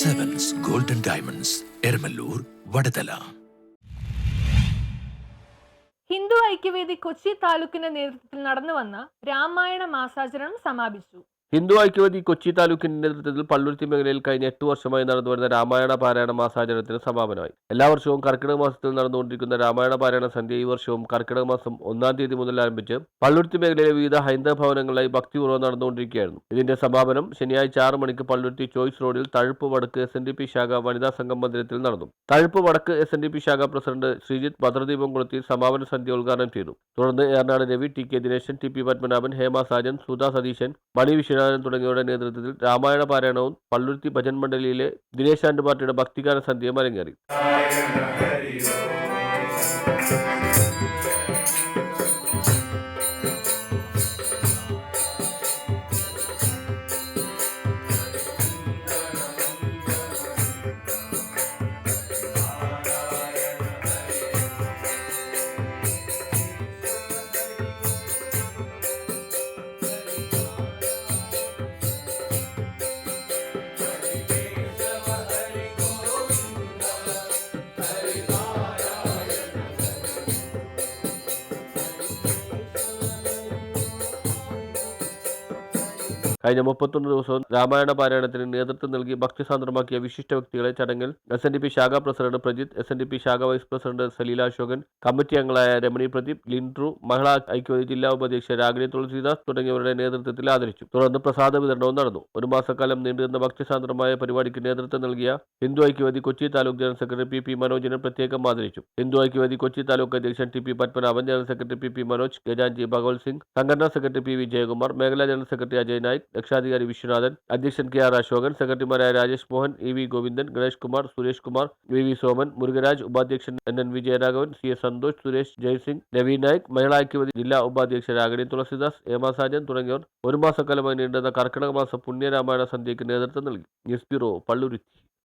Sevens Golden Diamonds Eramalloor Vadathala Hindu Aikyavedi Kochi താലൂക്കിന്റെ നേതൃത്വത്തിൽ നടന്നു വന്ന രാമായണ മാസാചരണം സമാപിച്ചു. ഹിന്ദു ഐക്യവേദി കൊച്ചി താലൂക്കിന്റെ നേതൃത്വത്തിൽ പള്ളുരുത്തി മേഖലയിൽ കഴിഞ്ഞ എട്ട് വർഷമായി നടന്നുവരുന്ന രാമായണ പാരായണ മാസാചരണത്തിന് സമാപനമായി. എല്ലാ വർഷവും കർക്കിടക മാസത്തിൽ നടന്നുകൊണ്ടിരിക്കുന്ന രാമായണ പാരായണ സന്ധ്യ ഈ വർഷവും കർക്കിടക മാസം ഒന്നാം തീയതി മുതൽ ആരംഭിച്ച് പള്ളുരുത്തി മേഖലയിലെ വിവിധ ഹൈന്ദവ ഭവനങ്ങളിലായി ഭക്തിപൂർവം നടന്നുകൊണ്ടിരിക്കുകയായിരുന്നു. ഇതിന്റെ സമാപനം ശനിയാഴ്ച ആറ് മണിക്ക് പള്ളുരുത്തി ചോയ്സ് റോഡിൽ തഴുപ്പ് വടക്ക് എസ് എൻ ഡി പി ശാഖ വനിതാ സംഘം മന്ദിരത്തിൽ നടന്നു. തഴുപ്പ് വടക്ക് എസ് എൻ ഡി പി ശാഖ പ്രസിഡന്റ് ശ്രീജിത്ത് ഭദ്രദീപം കൊളുത്തി സമാപന സന്ധ്യ ഉദ്ഘാടനം ചെയ്തു. തുടർന്ന് Eranad Ravi T K Dineshan T P Padmanabhan Hema Sajan Sudha Satheesan Mani Viswanathan തുടങ്ങിയവരുടെ നേതൃത്വത്തിൽ രാമായണ പാരായണവും പള്ളുരുത്തി ഭജൻ മണ്ഡലിയിലെ ദിനേശ് ആൻഡ് പാർട്ടിയുടെ ഭക്തിഗാന സന്ധ്യയും അരങ്ങേറി. കഴിഞ്ഞ മുപ്പത്തൊന്ന് ദിവസവും രാമായണ പാരായണത്തിന് നേതൃത്വം നൽകി ഭക്തിസാന്ദ്രമാക്കിയ വിശിഷ്ട വ്യക്തികളെ ചടങ്ങിൽ എസ് എൻ ഡി പി ശാഖാ president Prajith S N D P ശാഖാ vice president Saleela Ashokan committee അംഗങ്ങളായ രമണി പ്രദീപ് ലിൻഡ്രു മഹിളാ ഐക്യവേദി ജില്ലാ ഉപാധ്യക്ഷ രാഗിണി തുളസിദാസ് തുടങ്ങിയവരുടെ നേതൃത്വത്തിൽ ആദരിച്ചു. തുടർന്ന് പ്രസാദ വിതരണവും നടന്നു. ഒരു മാസക്കാലം നീണ്ടുനിന്ന ഭക്തിസാന്ദ്രമായ പരിപാടിക്ക് നേതൃത്വം നൽകിയ Hindu Aikyavedi Kochi Taluk general secretary P P മനോജിനെ പ്രത്യേകം ആദരിച്ചു. ഹിന്ദു ഐക്യവേദി കൊച്ചി താലൂക്ക് അധ്യക്ഷൻ T P Padmanabhan general secretary P P Manoj ഗജാൻജി Bhagwat Singh സംഘടനാ സെക്രട്ടറി പി വിജയകുമാർ മേഖലാ ജനറൽ സെക്രട്ടറി അജയ് നായിക് രക്ഷാധികാരി വിശ്വനാഥൻ അധ്യക്ഷൻ കെ ആർ അശോകൻ സെക്രട്ടറിമാരായ Rajesh Mohan E V Govindan Ganesh Kumar Suresh Kumar V V Soman Murukaraj ഉപാധ്യക്ഷൻ N N V Jayaraghavan C S Santhosh Suresh Jaisingh Ravi Naik Mahila Aikyavedi ജില്ലാ ഉപാധ്യക്ഷ രാഗിണി തുളസിദാസ് സാജൻ തുടങ്ങിയവർ ഒരു മാസക്കാലമായി നീണ്ടുന്ന കർക്കിടക മാസ പുണ്യരാമായണ സന്ധ്യയ്ക്ക് നേതൃത്വം നൽകി. News bureau Palluruthy.